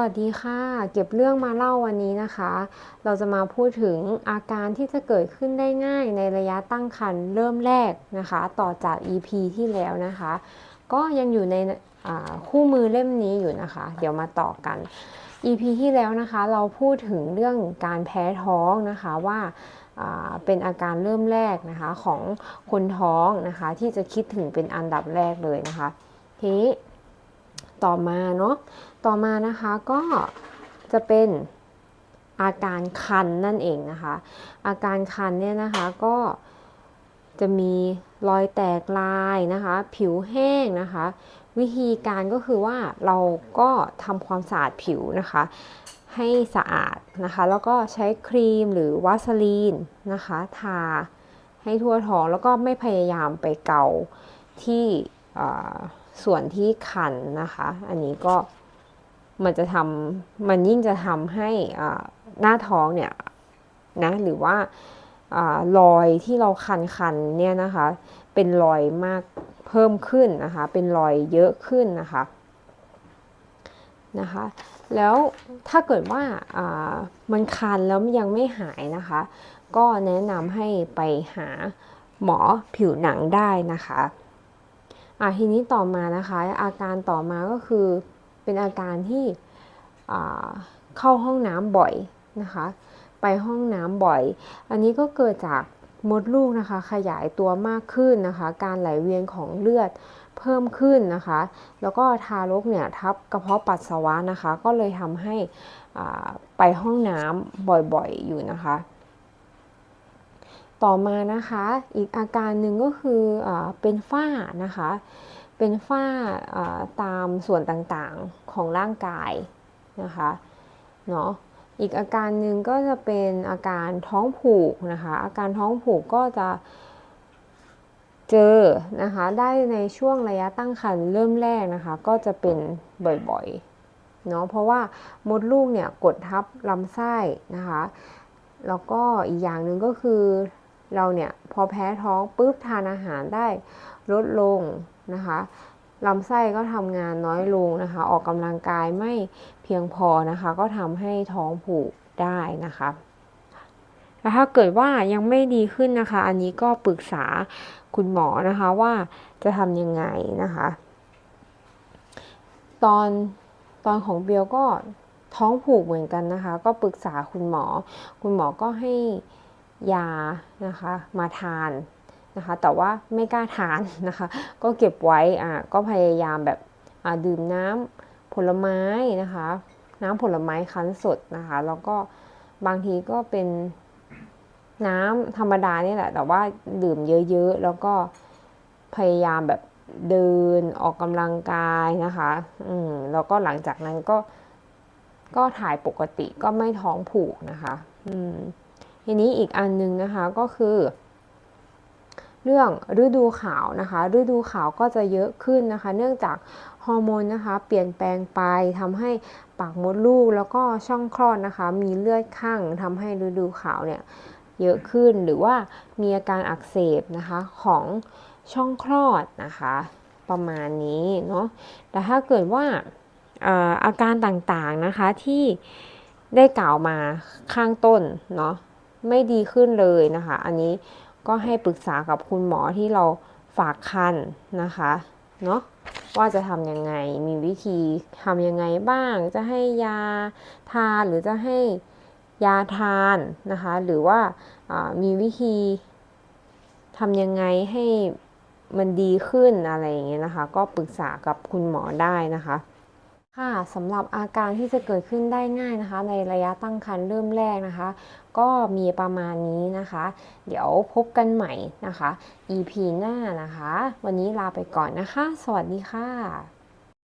วัสดีค่ะ เก็บเรื่องมาเล่าวันนี้นะคะ เราจะมาพูดถึงอาการที่จะเกิดขึ้นได้ง่ายในระยะตั้งครรภ์เริ่มแรกนะคะ ต่อจาก EP ที่แล้วนะคะ ก็ยังอยู่ในคู่มือเล่มนี้อยู่นะคะ เดี๋ยวมาต่อกัน EP ที่แล้วนะคะ เราพูดถึงเรื่องการแพ้ท้องนะคะว่าเป็นอาการเริ่มแรกนะคะของคนท้องนะคะ ที่จะคิดถึงเป็นอันดับแรกเลยนะคะ ทีนี้ ต่อมาเนาะต่อมานะคะก็จะเป็นอาการคันนั่นเองนะคะ อาการคันเนี่ยนะคะก็จะมีรอยแตกลายนะคะ ผิวแห้งนะคะ วิธีการก็คือว่าเราก็ทำความสะอาดผิวนะคะ ให้สะอาดนะคะ แล้วก็ใช้ครีมหรือวาสลีนนะคะ ทาให้ทั่วท้องแล้วก็ไม่พยายามไปเกาที่ ส่วนที่คันนะคะ อันนี้ก็มันจะทำมันยิ่งจะทำให้หน้าท้องเนี่ยนะหรือว่าอรอยที่เราคันคันเนี่ยนะคะ เป็นรอยมากเพิ่มขึ้นนะคะ เป็นรอยเยอะขึ้นนะคะนะคะ แล้วถ้าเกิดว่ามันคันแล้วยังไม่หายนะคะ ก็แนะนำให้ไปหาหมอผิวหนังได้นะคะ อะทีนี้ต่อมานะคะอาการต่อมาก็คือเป็นอาการที่เข้าห้องน้ำบ่อยนะคะ ไปห้องน้ำบ่อย อันนี้ก็เกิดจากมดลูกนะคะ ขยายตัวมากขึ้นนะคะ การไหลเวียนของเลือดเพิ่มขึ้นนะคะ แล้วก็ทารกเนี่ยทับกระเพาะปัสสาวะนะคะ ก็เลยทำให้ไปห้องน้ำบ่อยๆอยู่นะคะ ต่อมานะคะอีกอาการหนึ่งก็คืออเป็นฝ้านะคะ เป็นฝ้าอ่าตามส่วนต่างๆของร่างกายนะคะเนาะอีกอาการหนึ่งก็จะเป็นอาการท้องผูกนะคะ อาการท้องผูกก็จะเจอนะคะได้ในช่วงระยะตั้งครรภ์เริ่มแรกนะคะ ก็จะเป็นบ่อยๆเนาะเพราะว่ามดลูกเนี่ยกดทับลำไส้นะคะ แล้วก็อีกอย่างหนึ่งก็คือ เราเนี่ยพอแพ้ท้องปุ๊บทานอาหารได้ลดลงนะคะลำไส้ก็ทำงานน้อยลงนะคะ ออกกำลังกายไม่เพียงพอนะคะ ก็ทำให้ท้องผูกได้นะคะแล้วถ้าเกิดว่ายังไม่ดีขึ้นนะคะ อันนี้ก็ปรึกษาคุณหมอนะคะว่าจะทำยังไงนะคะ ตอนตอนของเบลก็ท้องผูกเหมือนกันนะคะ ก็ปรึกษาคุณหมอ คุณหมอก็ให้ ยานะคะมาทานนะคะแต่ว่าไม่กล้าทานนะคะก็เก็บไว้อะก็พยายามแบบอะดื่มน้ำผลไม้นะคะน้ำผลไม้คั้นสดนะคะแล้วก็บางทีก็เป็นน้ำธรรมดานี่แหละ แต่ว่าดื่มเยอะๆ แล้วก็พยายามแบบเดินออกกำลังกายนะคะ อืมแล้วก็หลังจากนั้นก็ก็ถ่ายปกติก็ไม่ท้องผูกนะคะ อืม ทีนี้อีกอันนึงนะคะก็คือ เรื่องฤดูขาวนะคะ ฤดูขาวก็จะเยอะขึ้นนะคะ เนื่องจากฮอร์โมนนะคะ เปลี่ยนแปลงไปทำให้ปากมดลูกแล้วก็ช่องคลอดนะคะ มีเลือดข้างทำให้ฤดูขาวเนี่ยเยอะขึ้นหรือว่ามีอาการอักเสบนะคะของช่องคลอดนะคะ ประมาณนี้เนาะแต่ถ้าเกิดว่าอาการต่างๆนะคะที่ได้กล่าวมาข้างต้นเนาะ ไม่ดีขึ้นเลยนะคะ อันนี้ก็ให้ปรึกษากับคุณหมอที่เราฝากคันนะคะเนาะว่าจะทำยังไงมีวิธีทำยังไงบ้าง จะให้ยาทานหรือจะให้ยาทานนะคะ หรือว่าอ่ามีวิธีทำยังไงให้มันดีขึ้นอะไรอย่างเงี้ยนะคะ ก็ปรึกษากับคุณหมอได้นะคะ ค่ะสำหรับอาการที่จะเกิดขึ้นได้ง่ายนะคะ ในระยะตั้งครรภ์เริ่มแรกนะคะ ก็มีประมาณนี้นะคะ เดี๋ยวพบกันใหม่นะคะ EP หน้านะคะ วันนี้ลาไปก่อนนะคะ สวัสดีค่ะ